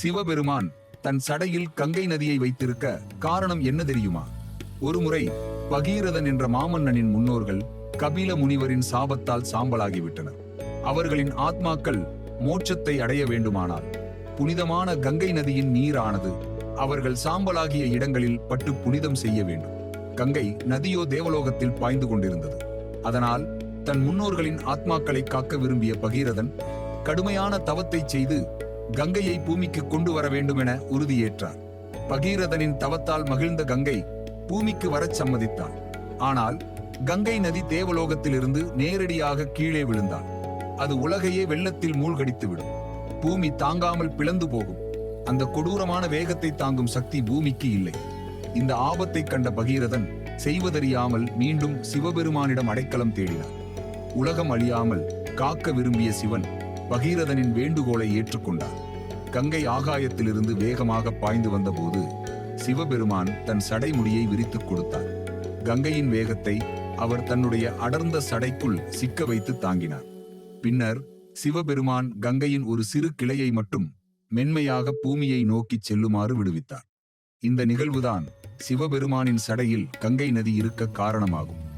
சிவபெருமான் தன் சடையில் கங்கை நதியை வைத்திருக்க காரணம் என்ன தெரியுமா? ஒருமுறை பகீரதன் என்ற மாமன்னனின் முன்னோர்கள் கபில முனிவரின் சாபத்தால் சாம்பலாகிவிட்டனர். அவர்களின் ஆத்மாக்கள் மோட்சத்தை அடைய வேண்டுமானால் புனிதமான கங்கை நதியின் நீரானது அவர்கள் சாம்பலாகிய இடங்களில் பட்டு புனிதம் செய்ய வேண்டும். கங்கை நதியோ தேவலோகத்தில் பாய்ந்து கொண்டிருந்தது. அதனால் தன் முன்னோர்களின் ஆத்மாக்களை காக்க விரும்பிய பகீரதன் கடுமையான தவத்தை செய்து கங்கையை பூமிக்கு கொண்டு வர வேண்டுமென உறுதியேற்றார் பகீரதனின் தவத்தால் மகிழ்ந்த கங்கை பூமிக்கு வரச் சம்மதித்தாள் ஆனால் கங்கை நதி தேவலோகத்திலிருந்து நேரடியாக கீழே விழுந்தாள் அது உலகையே வெள்ளத்தில் மூழ்கடித்துவிடும். பூமி தாங்காமல் பிளந்து போகும். அந்த கொடூரமான வேகத்தை தாங்கும் சக்தி பூமிக்கு இல்லை. இந்த ஆபத்தை கண்ட பகீரதன் செய்வதறியாமல் மீண்டும் சிவபெருமானிடம் அடைக்கலம் தேடினார் உலகம் அழியாமல் காக்க விரும்பிய சிவன் பகீரதனின் வேண்டுகோளை ஏற்றுக்கொண்டார். கங்கை ஆகாயத்திலிருந்து வேகமாக பாய்ந்து வந்தபோது சிவபெருமான் தன் சடைமுடியை விரித்துக் கொடுத்தார். கங்கையின் வேகத்தை அவர் தன்னுடைய அடர்ந்த சடைக்குள் சிக்க வைத்து தாங்கினார். பின்னர் சிவபெருமான் கங்கையின் ஒரு சிறு கிளையை மட்டும் மென்மையாக பூமியை நோக்கிச் செல்லுமாறு விடுவித்தார். இந்த நிகழ்வுதான் சிவபெருமானின் சடையில் கங்கை நதி இருக்க காரணமாகும்.